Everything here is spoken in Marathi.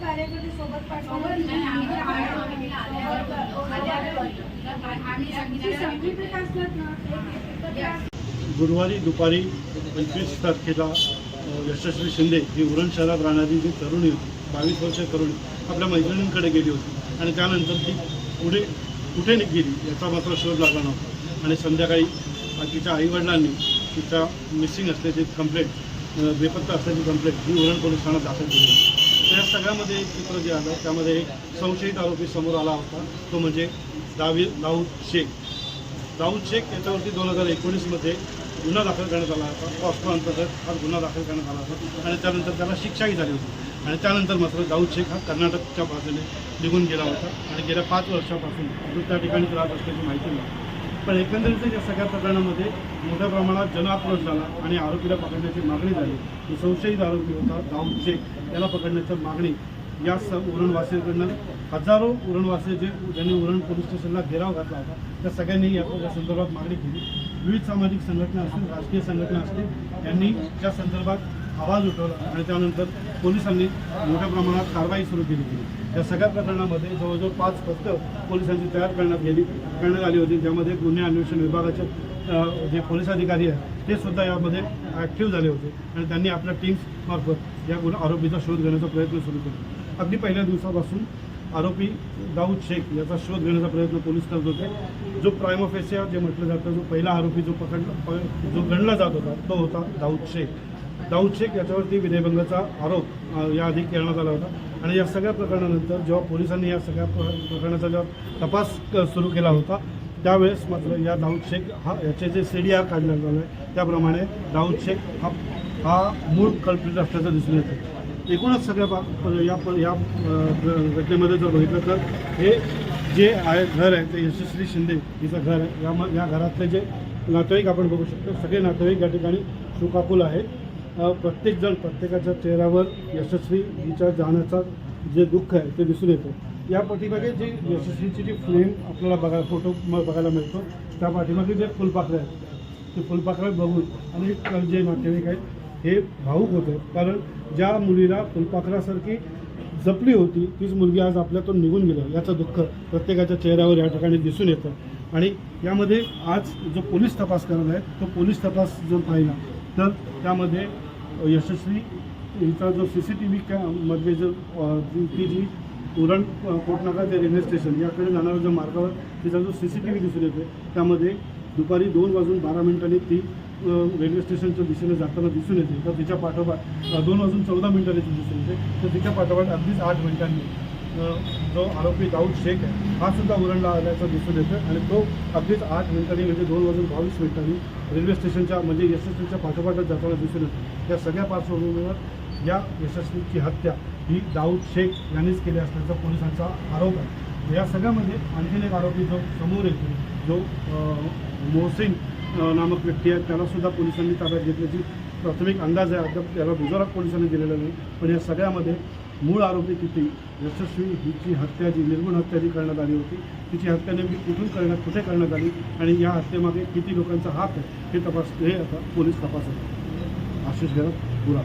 कार्यकर्ते सोबत पाठवले. आमची संगीत असतात ना? ते एकत्र गुरुवारी दुपारी पंचवीस तारखेला यशस्वी शिंदे ही उरण शहरात राहणारी जी तरुणी होती बावीस वर्षीय तरुणी आपल्या मैत्रिणींकडे गेली होती. आणि त्यानंतर ती पुढे कुठे गेली याचा मात्र शोध लागला नव्हता. आणि संध्याकाळी तिच्या आईवडिलांनी तिच्या मिसिंग असल्याची कंप्लेंट बेपत्ता असल्याची कंप्लेंट ही उरण पोलीस ठाण्यात दाखल केली होती. सगळ्यामध्ये एक चित्र जे आलं त्यामध्ये एक संशयित आरोपी समोर आला होता. तो म्हणजे दावी दाऊद शेख. दाऊद शेख याच्यावरती दोन हजार एकोणीसमध्ये गुन्हा दाखल करण्यात आला होता. पॉस्को अंतर्गत हा गुन्हा दाखल करण्यात आला होता. आणि त्यानंतर त्याला शिक्षाही झाली होती. आणि त्यानंतर मात्र दाऊद शेख हा कर्नाटकच्या बाजूने निघून गेला होता. आणि गेल्या पाच वर्षापासून तो त्या ठिकाणी राहत असल्याची माहिती मिळाली पण एकंदरीत या सगळ्या प्रकरणामध्ये मोठ्या प्रमाणात जनआक्रोश झाला आणि आरोपीला पकडण्याची मागणी झाली. जो संशयित आरोपी होता दाऊद शेख. याला पकडण्याची मागणी या स उरणवासीकडनं हजारो उरणवासी जे ज्यांनी उरण पोलीस स्टेशनला घेराव घातला होता त्या सगळ्यांनी या या संदर्भात मागणी केली. विविध सामाजिक संघटना असतील राजकीय संघटना असतील यांनी त्या संदर्भात आवाज उठवला आणि त्यानंतर पोलिसांनी मोठ्या प्रमाणात कारवाई सुरू केली होती. या सगळ्या प्रकरणामध्ये जवळजवळ पाच पथकं पोलिसांची तयार करण्यात गेली करण्यात आली होती. ज्यामध्ये गुन्हे अन्वेषण विभागाचे जे पोलीस अधिकारी आहेत ते सुद्धा यामध्ये ॲक्टिव्ह झाले होते आणि त्यांनी आपल्या टीम्समार्फत या गुन्हा आरोपीचा शोध घेण्याचा प्रयत्न सुरू केला. अगदी पहिल्या दिवसापासून आरोपी दाऊद शेख याचा शोध घेण्याचा प्रयत्न पोलीस करत होते. जो प्राईम ऑफेसिया जे म्हटलं जातं जो पहिला आरोपी जो पकडला प- जो गणला जात होता तो होता दाऊद शेख. दाऊद शेख याच्यावरती विनयभंगाचा आरोप या याआधी करण्यात आला होता. आणि या सगळ्या प्रकरणानंतर जेव्हा पोलिसांनी या सगळ्या प्र- प्रकरणाचा जेव्हा तपास सुरू केला होता त्यावेळेस मात्र या दाऊद शेख हा याचे जे सी डी आर काढण्यात आलं आहे त्याप्रमाणे दाऊद शेख हा हा मूळ कल्पित असल्याचं दिसून येतं. एकूणच सगळ्या बा या या घटनेमध्ये जर बघितलं तर हे जे आहे घर आहे ते यशस्वी शिंदे हिचं घर आहे. या या घरातले जे नातेवाईक आपण बघू शकतो सगळे नातेवाईक या ठिकाणी सुखाकुल आहेत. प्रत्येकजण प्रत्येकाच्या चेहऱ्यावर यशस्वी हिच्या जाण्याचा जे दुःख आहे ते दिसून येतं. या पाठीमागे जी यशस्वीची जी फ्लेम आपल्याला बघा फोटो बघायला मिळतो त्या पाठीमागे जे फुलपाखरे आहेत ते फुलपाखरे बघून आणि जे नातेवाईक आहेत हे भाऊक होते. कारण ज्या मुलीला फुलपाखरासारखी जपली होती तीच मुलगी आज आपल्यातून निघून गेली याचं दुःख प्रत्येकाच्या चेहऱ्यावर या ठिकाणी दिसून येतं. आणि यामध्ये आज जो पोलीस तपास करत आहे तो पोलीस तपास जर पाहिला तर त्यामध्ये यशस्वी हिचा जो सी सी टी व्ही मध्ये जो ती जी उरण कोटनाका ते रेल्वे स्टेशन याकडे जाणाऱ्या जो मार्गावर तिचा जो सी सी टी व्ही दिसून येतो त्यामध्ये दुपारी दोन वाजून बारा मिनिटांनी ती रेल्वे स्टेशनच्या दिशेने जाताना दिसून येते. तर तिच्या पाठोपाठ दोन वाजून चौदा मिनिटांनी ती दिसून येते. तर तिच्या पाठोपाठ अगदीच आठ मिनिटांनी जो आरोपी दाऊद शेख आहे हा सुद्धा उरणला आल्याचं दिसून येतं आणि तो अगदीच आठ मिनिटांनी म्हणजे दोन वाजून बावीस मिनिटांनी रेल्वे स्टेशनच्या म्हणजे यशस्वीच्या पाठोपाठच जाताना दिसून येतं या सगळ्या पार्श्वभूमीवर या यशस्वीची हत्या ही दाऊद शेख यांनीच केली असल्याचा पोलिसांचा आरोप आहे. या सगळ्यामध्ये आणखीन एक आरोपी जो समोर येतो जो मोहसिन नामक व्यक्ती आहे त्यालासुद्धा पोलिसांनी ताब्यात घेतल्याची प्राथमिक अंदाज आहे. अद्याप त्याला गुजरात पोलिसांनी दिलेला नाही. पण या सगळ्यामध्ये मूळ आरोपी किती यशस्वी हिची हत्या जी निर्गुण हत्या जी करण्यात आली होती तिची हत्या नेमकी कुठून करण्यात कुठे करण्यात आली आणि या हत्येमागे किती लोकांचा हात आहे हे तपास हे आता पोलीस तपासत आहेत. आशिष गरब पुरा